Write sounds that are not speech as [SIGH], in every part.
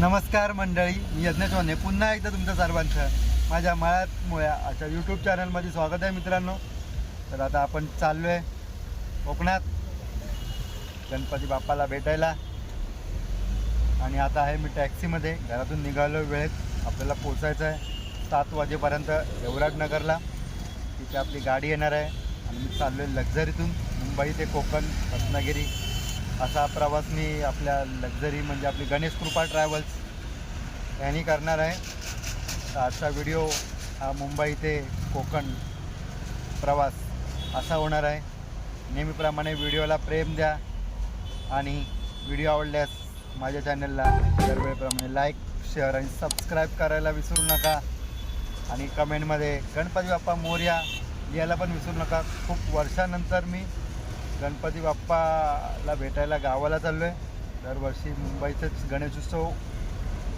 नमस्कार मंडळी मी यज्ञेश वाने पुन्हा एकदा तुमच्या सर्वांचं माझ्या मळ्यात मुळ्या अशा यूट्यूब चॅनलमध्ये स्वागत आहे मित्रांनो. तर आता आपण चाललो आहे कोकणात गणपती बाप्पाला भेटायला. आणि आता आहे मी टॅक्सीमध्ये घरातून निघालो वेळेत. आपल्याला पोचायचं आहे सात वाजेपर्यंत नगरला तिथे आपली गाडी येणार आहे. आणि मी चाललो आहे लक्झरीतून मुंबई ते कोकण रत्नागिरी. असा प्रवास मी आपल्या लक्झरी म्हणजे आपली गणेश कृपा ट्रॅव्हल्स यांनी करणार आहे. आजचा व्हिडिओ हा मुंबई ते कोकण प्रवास असा होणार आहे. नेहमीप्रमाणे व्हिडिओला प्रेम द्या आणि व्हिडिओ आवडल्यास माझ्या चॅनलला दरवेळेप्रमाणे लाईक शेअर आणि सबस्क्राईब करायला विसरू नका. आणि कमेंटमध्ये गणपती बाप्पा मोर्या लिहायला पण विसरू नका. खूप वर्षानंतर मी गणपती बाप्पाला भेटायला गावाला चाललो आहे दरवर्षी मुंबईतच गणेशोत्सव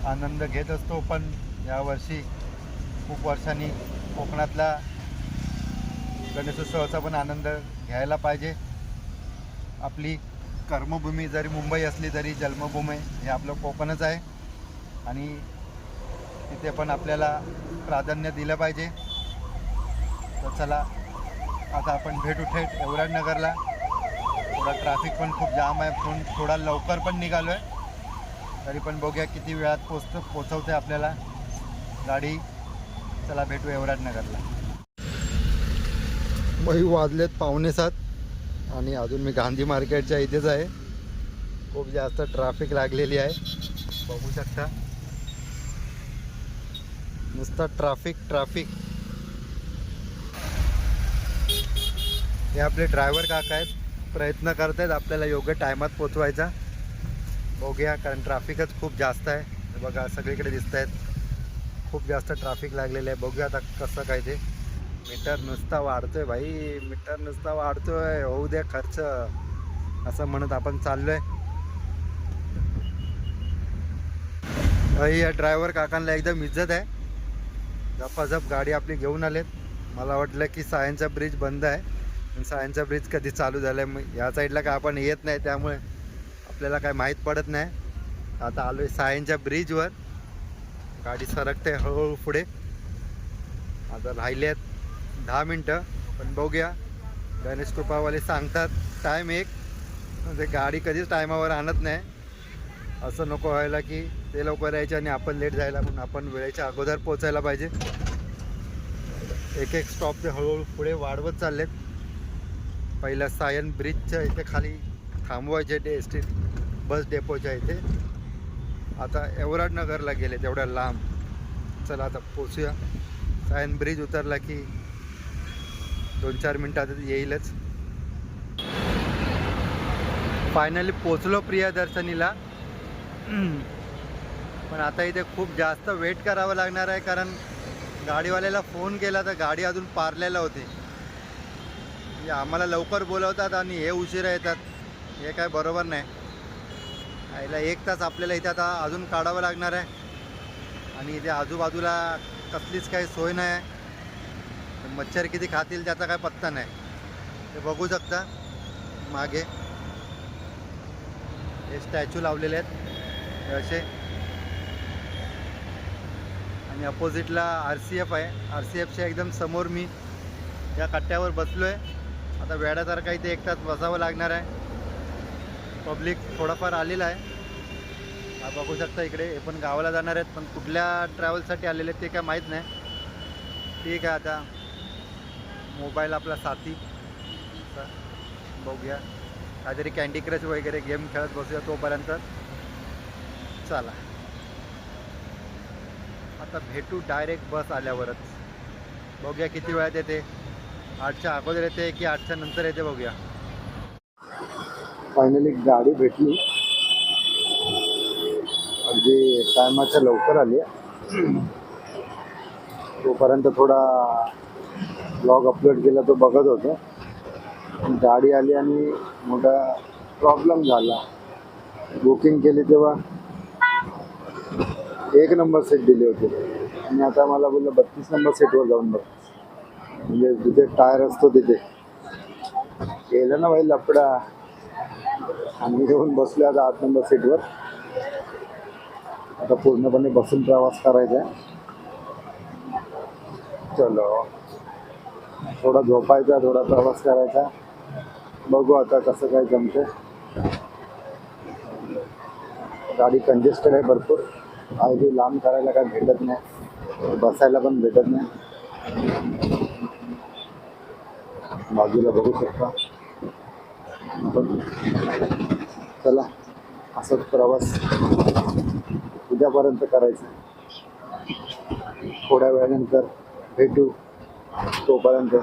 आनंद घेत असतो पण यावर्षी खूप वर्षांनी कोकणातला गणेशोत्सवाचा पण आनंद घ्यायला पाहिजे. आपली कर्मभूमी जरी मुंबई असली तरी जन्मभूमी हे आपलं कोकणच आहे. आणि तिथे पण आपल्याला प्राधान्य दिलं पाहिजे. तर चला आता आपण भेटू थेट नगरला. थोडा ट्रॅफिक पण खूप जाम आहे. पण थोडा लवकर पण निघालो आहे तरी पण बघूया किती वेळात पोचतो पोचवते आपल्याला. गाडी. चला भेटू एवराजनगरला मही वाजलेत पावणे सात. आणि अजून मी गांधी मार्केटच्या इथेच आहे. खूप जास्त ट्रॅफिक लागलेली आहे. बघू शकता. नुसतं ट्रॅफिक ट्रॅफिक हे आपले ड्रायव्हर काका आहेत. प्रयत्न करत आहेत आपल्याला योग्य टायमात पोचवायचा. बघूया कारण ट्रॅफिकच खूप जास्त आहे. बघा सगळीकडे दिसत आहेत खूप जास्त ट्रॅफिक लागलेलं आहे. बघूया आता कसं काय ते. मीटर नुसता वाढतोय भाई. मीटर नुसता वाढतोय. होऊ द्या खर्च. असं म्हणत आपण चाललोय. या ड्रायव्हर काकांना एकदम इज्जत आहे. झपाझप गाडी आपली घेऊन आलेत. मला वाटलं की सायनचा ब्रिज बंद आहे. सायनचा ब्रिज कधी चालू झाला आहे मग या साईडला काय आपण येत नाही त्यामुळे आपल्याला काय माहीत पडत नाही. आता आलो आहे सायनच्या ब्रिजवर. गाडी सरकते हळूहळू पुढे. आता राहिले आहेत दहा मिनटं. पण बघूया. गणेश कृपावाले सांगतात टाईम एक. म्हणजे गाडी कधीच टायमावर आणत नाही. असं नको व्हायला की ते लवकर यायचे आणि आपण लेट जायला म्हणून आपण वेळेच्या अगोदर पोचायला पाहिजे. एक एक स्टॉप ते हळूहळू पुढे वाढवत चाललेत. पहिला सायन ब्रिजच्या इथे खाली थांबवायचे डे एस टी बस डेपोच्या इथे. आता एवराड नगरला गेले तेवढ्या लांब. चला आता पोचूया. सायन ब्रिज उतरला की दोन चार मिनटात येईलच. फायनली पोचलो प्रियदर्शनीला पण आता इथे खूप जास्त वेट करावं लागणार आहे कारण गाडीवाल्याला फोन केला तर गाडी अजून पारलेला होती. म्हणजे आम्हाला लवकर बोलवतात आणि हे उशिरा येतात. हे काय बरोबर नाही. याला एक तास आपल्याला इथे आता अजून काढावं लागणार आहे. आणि इथे आजूबाजूला कसलीच काही सोय नाही. आहे मच्छर किती खातील त्याचा काय पत्ता नाही. ते बघू शकता. मागे. हे स्टॅच्यू लावलेले आहेत. असे. आणि अपोजिटला आर सी एफ आहे. आर सी एफच्या एकदम समोर मी या कट्ट्यावर बसलो आहे आता वेड्यासारखा इथे एक तास बसावं लागणार आहे. पब्लिक थोडंफार आलेलं आहे. हा बघू शकता इकडे हे पण गावाला जाणार आहेत पण कुठल्या ट्रॅव्हलसाठी आलेले आहेत ते काय माहीत नाही. ठीक आहे आता. मोबाईल आपला साथी. बघूया. काहीतरी कॅन्डी क्रश वगैरे गेम खेळत बसूया तोपर्यंत. चला. आता भेटू डायरेक्ट बस आल्यावरच. बघूया किती वेळात येते. आठच्या अगोदर येते की आठच्या नंतर येते बघूया. फायनली गाडी भेटली. अगदी टायमाच्या लवकर आली. तोपर्यंत थोडा ब्लॉग अपलोड केला तो बघत होतो. गाडी आली आणि मोठा प्रॉब्लेम झाला. बुकिंग केली तेव्हा. एक नंबर सीट दिली होती. आणि आता मला बोललं बत्तीस नंबर सीटवर जाऊन बघ. म्हणजे जिथे टायर असतो तिथे. गेलं ना भाई लपडा आम्ही घेऊन बसलो आता आठ नंबर सीटवर. आता पूर्णपणे बसून प्रवास करायचा आहे. चलो. थोडा झोपायचा थोडा प्रवास करायचा. बघू आता कसं काय जमते गाडी कंजेस्टेड आहे भरपूर. अगदी लांब करायला काय भेटत नाही. बसायला पण भेटत नाही. बाजूला बघू शकता. चला असंच प्रवास उद्यापर्यंत करायचा. थोड्या वेळानंतर भेटू तोपर्यंत.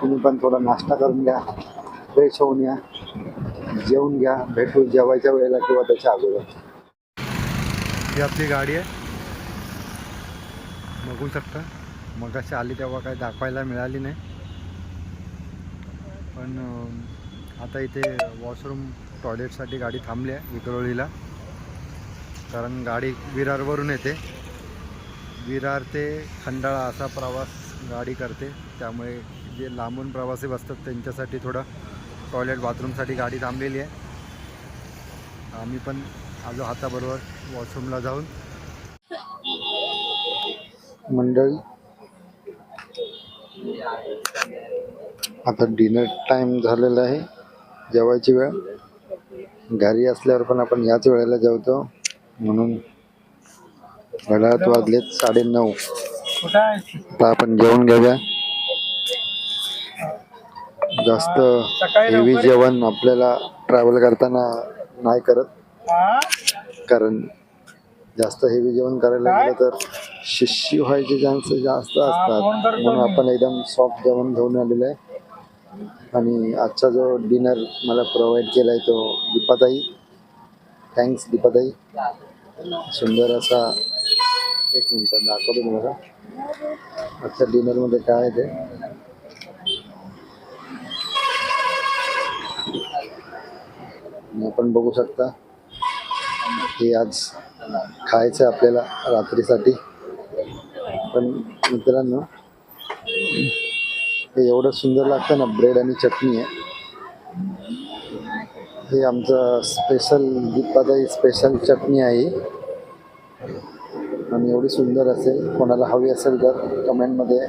तुम्ही पण थोडा नाश्ता करून घ्या फ्रेश होऊन या जेवून घ्या भेटू जेवायच्या वेळेला किंवा त्याच्या अगोदर. ही आपली गाडी आहे. बघू शकता. मग अशी आली तेव्हा काही दाखवायला मिळाली नाही. पण आता इथे वॉशरूम टॉयलेटसाठी गाडी थांबली आहे विक्रोळीला. कारण गाडी विरारवरून येते. विरार ते खंडाळा असा प्रवास गाडी करते. त्यामुळे जे लांबून प्रवासी बसतात त्यांच्यासाठी थोडं टॉयलेट बाथरूमसाठी गाडी थांबलेली आहे. आम्ही पण आलो हाताबरोबर वॉशरूमला जाऊन. मंडळी. आता डिनर टाईम झालेला आहे. जेवायची वेळ. घरी असल्यावर पण आपण याच वेळेला जेवतो. म्हणून घड्याळात वाजलेत साडे नऊ आता आपण जेवण घेऊया. जास्त हेवी जेवण आपल्याला ट्रॅव्हल करताना नाही करत. कारण जास्त हेवी जेवण करायला गेलं तर शिष्य व्हायचे चान्सेस जास्त असतात. म्हणून आपण एकदम सॉफ्ट जेवण घेऊन आलेलं आहे. आणि आजचा जो डिनर मला प्रोव्हाइड केला आहे तो दीपाताई. थँक्स दीपाताई. सुंदर असा एक मिनटं दाखवतो तुम्हाला. आजच्या डिनरमध्ये काय आहे ते? आपण बघू शकता. हे आज खायचं आहे आपल्याला रात्रीसाठी. पण मित्रांनो हे एवढं सुंदर लागतं ना ब्रेड आणि चटणी आहे. हे आमचं स्पेशल दीपादाई स्पेशल चटणी आहे. आणि एवढी सुंदर असेल कोणाला हवी असेल तर कमेंटमध्ये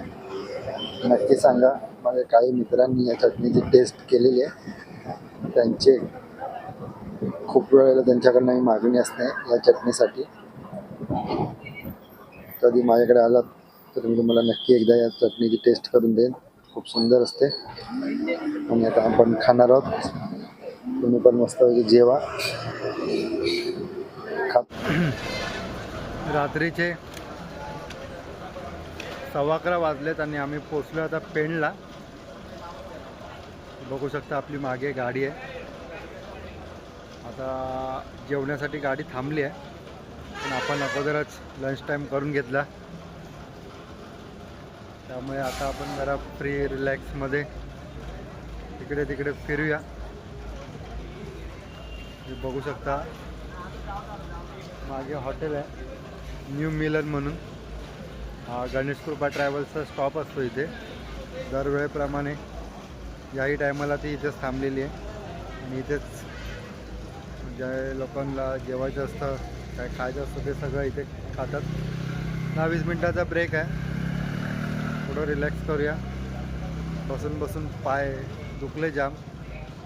नक्की सांगा. माझ्या काही मित्रांनी या चटणीची टेस्ट केलेली आहे. त्यांचे खूप वेळेला त्यांच्याकडनं मागणी असते या चटणीसाठी. कधी माझ्याकडे आलात तर मी तुम्हाला नक्की एकदा या चटणीची टेस्ट करून देईन. खूप सुंदर असते. आणि आता आपण खाणार आहोत. तुम्ही पण मस्त जेवा. खा. रात्रीचे सव्वा अकरा वाजलेत आणि आम्ही पोचलो आता पेणला. बघू शकता आपली मागे गाडी आहे. आता जेवण्यासाठी गाडी थांबली आहे. पण आपण अगोदरच लंच टाईम करून घेतला. त्यामुळे आता आपण जरा फ्री रिलॅक्समध्ये तिकडे तिकडे फिरूया. बघू शकता मागे हॉटेल आहे न्यू मिलन म्हणून. हा गणेश कृपा ट्रॅव्हल्सचा स्टॉप असतो इथे. दरवेळेप्रमाणे याही टायमाला ती इथेच थांबलेली आहे. आणि इथेच ज्या लोकांना जेवायचं असतं काय खायचं असतं ते सगळं इथे खातात. दहा वीस मिनटाचा ब्रेक आहे. थोडं रिलॅक्स करूया. बसून बसून पाय दुखले जाम.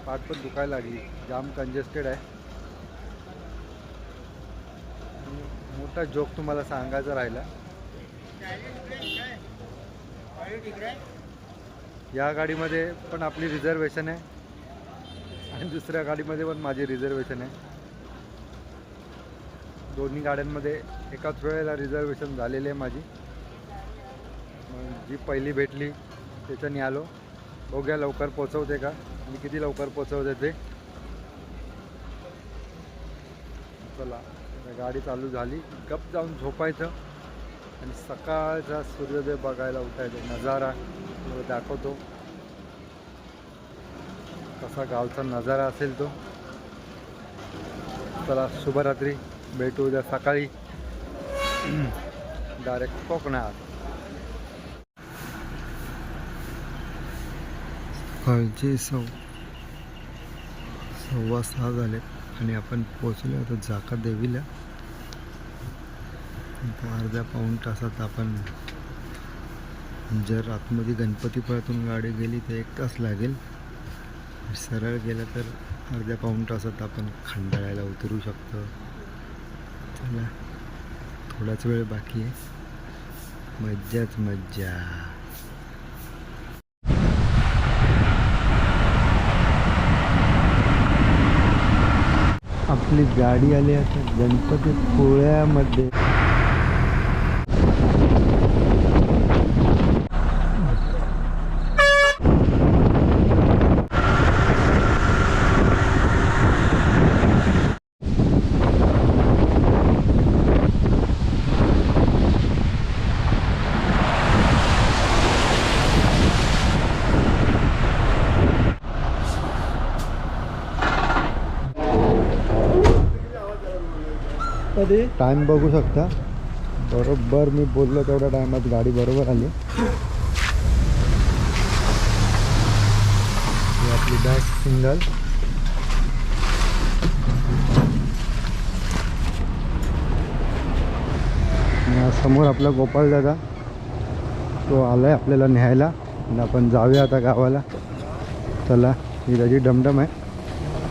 पाठ पण दुखायला लागली. जाम कंजेस्टेड आहे. मोठा जोक तुम्हाला सांगायचा राहिला. या गाडीमध्ये पण आपली रिझर्वेशन आहे. आणि दुसऱ्या गाडीमध्ये पण माझी रिझर्वेशन आहे. दोन्ही गाड्यांमध्ये एकाच वेळेला रिझर्वेशन झालेली आहे माझी. जी पहिली भेटली त्याच्यानी आलो. बघूया लवकर पोचवते का? आणि किती लवकर पोचवते ते. चला गाडी चालू झाली. गप जाऊन झोपायचं. आणि सकाळचा सूर्योदय बघायला उठायचं. नजारा तुम्हाला दाखवतो. कसा गावचा नजारा असेल तो. चला शुभरात्री. भेटू उद्या सकाळी. [CLEARS THROAT] डायरेक्ट कोकणात. सकाळचे सव सव्वा सहा झाले आणि आपण पोचलो आता जाका देवीला. अर्ध्या पाऊण तासात आपण जर आतमध्ये गणपतीपुळ्यातून गाडी गेली तर एक तास लागेल. सरळ गेलं तर अर्ध्या पाऊण तासात आपण खंडाळ्याला उतरू शकतो. चला थोडाच वेळ बाकी आहे. मज्जाच मज्जा. आपली गाडी आली आता गणपतीपुळ्यामध्ये कधी टाइम बघू शकता. बरोबर मी बोललो तेवढ्या टायमात गाडी बरोबर आली. आपली बॅग सिंगल समोर आपला गोपाळ दादा. तो आलाय आपल्याला न्यायला. आणि आपण जाऊया आता गावाला. चला ही त्याची डमडम आहे.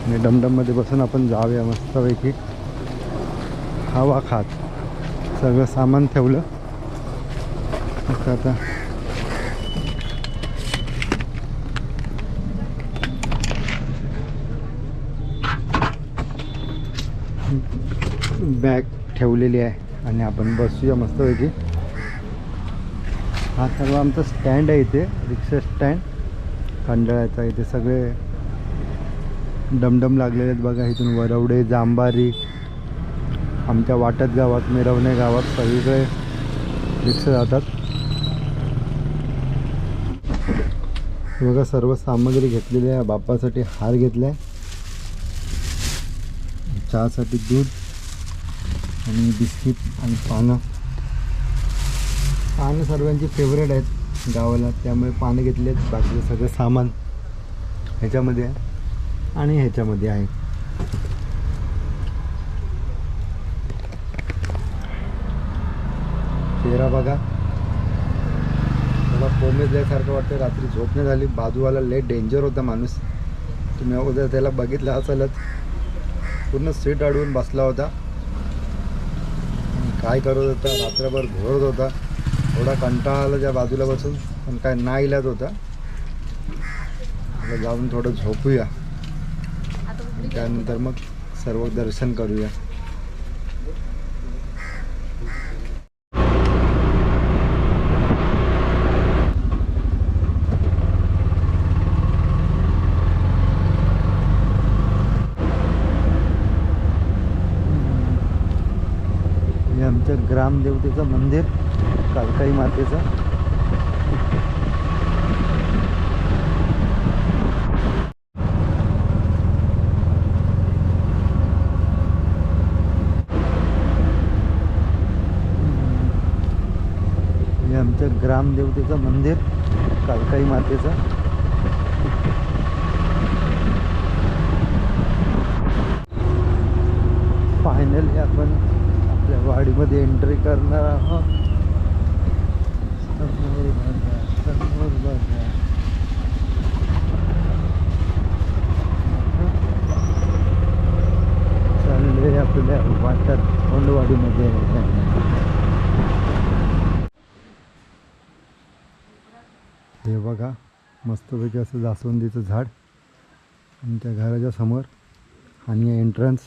आणि डमडममध्ये बसून आपण जाऊया मस्तपैकी. हवा खात. सगळं सामान ठेवलं. आता आता. बॅग ठेवलेली आहे आणि आपण बसूया मस्तपैकी. हा सर्व आमचा स्टँड आहे इथे रिक्षा स्टँड. खंडाळ्याचा इथे सगळे डमडम लागलेले आहेत बघा इथून वरवडे जांबारी आमच्या वाटत गावात मिरवणे गावात सगळीकडे रिक्षा जातात. बघा सर्व सामग्री घेतलेली आहे. बापासाठी हार घेतला आहे चहासाठी दूध आणि बिस्किट आणि पानं. पानं सर्वांची फेवरेट आहेत गावाला. त्यामुळे पानं घेतली आहेत बाकीचं सगळं सामान ह्याच्यामध्ये आहे. आणि ह्याच्यामध्ये आहे. चेहरा बघा. मला कोमेजल्यासारखं वाटतं रात्री झोप नाही झाली. बाजूवाला लय डेंजर होता माणूस. तुम्ही अगोदर त्याला बघितलं असेलच. पूर्ण सीट अडवून बसला होता. काय करत होता? रात्रभर घोरत होता. थोडा कंटाळा आला त्या बाजूला बसून. पण काय ना इलाज होता. जाऊन थोडं झोपूया. त्यानंतर मग सर्व दर्शन करूया हे आमचं ग्रामदेवतेचं मंदिर कालकाई मातेचं. हे आमचं ग्रामदेवतेचं मंदिर कालकाई मातेचं. फायनली आपण आपल्या वाडीमध्ये एंट्री करणार आहोत. समोर बघा समोर बघा. चालले आपल्या वाटत कोंडवाडीमध्ये. हे बघा मस्तपैकी असं जास्वंदीचं झाड आमच्या घराच्या समोर. आणि एंट्रन्स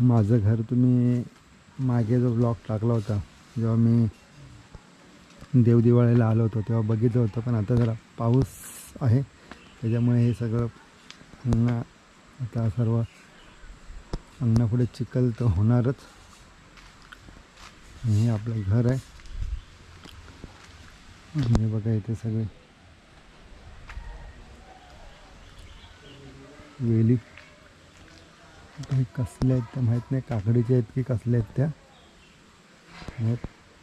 माझं घर तुम्ही मागे जो ब्लॉग टाकला होता जेव्हा मी देवदिवाळीला आलो होतो तेव्हा बघितलं होतं पण आता जरा पाऊस आहे. त्याच्यामुळे हे सगळं अंगणा आता सर्व अंगणापुढे चिखल तर होणारच. हे आपलं घर आहे. आणि हे बघा इथे सगळे. वेली काही कसल्या आहेत त्या? माहीत नाही. काकडीच्या आहेत की कसल्या आहेत त्या? आहेत.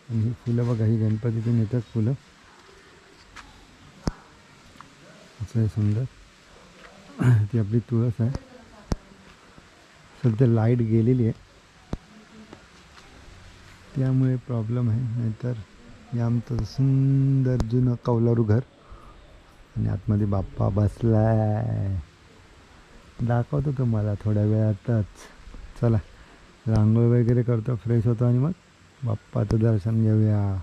आणि ही फुलं बघा ही गणपतीतून येतात फुलं. असं आहे सुंदर. ती आपली तुळस आहे. सध्या लाइट गेलेली आहे. त्यामुळे प्रॉब्लेम आहे. नाहीतर हे आमचं सुंदर जुनं कौलारू घर. आणि आतमध्ये बाप्पा बसलाय. दाखवतो तुम्हाला थोड्या वेळातच? चला रांगोळ वगैरे करतो फ्रेश होतो आणि मग बाप्पाचं दर्शन घेऊया.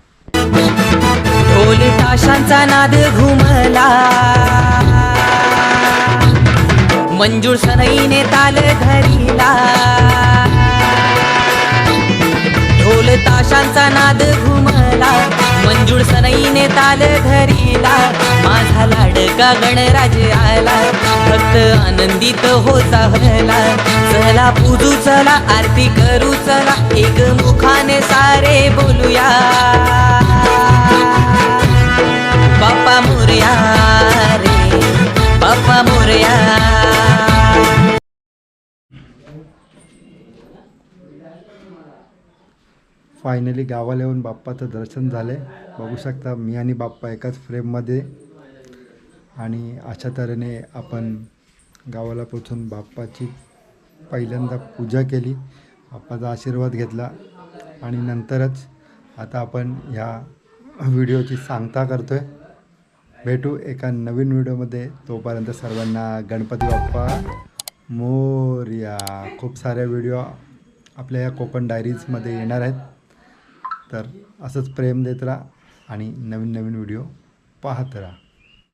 ढोल ताशांचा नाद घुमला. मंजूळ सनईने ताल धरिला. ढोल ताशांचा नाद घुमला. मंजूळ सनईने ताल धरीला. माझा लाडका गणराज आला भक्त आनंदित हो भला चला पूजू चला आरती करू चला एक मुखाने सारे बोलूया. बाप्पा मोरया रे बाप्पा मोरया. फायनली गावाला येऊन बाप्पाचं दर्शन झाले बघू शकता मी आणि बाप्पा एकाच फ्रेममध्ये आणि अशा तऱ्हेने आपण गावाला पोचून बाप्पाची पहिल्यांदा पूजा केली. बाप्पाचा आशीर्वाद घेतला. आणि नंतरच आता आपण ह्या व्हिडिओची सांगता करतो आहे भेटू एका नवीन व्हिडिओमध्ये. तोपर्यंत सर्वांना गणपती बाप्पा मोर्या. खूप साऱ्या व्हिडिओ आपल्या या कोकण डायरीजमध्ये येणार आहेत. तर असंच प्रेम देत राहा आणि नवीन नवीन व्हिडिओ पाहत राहा.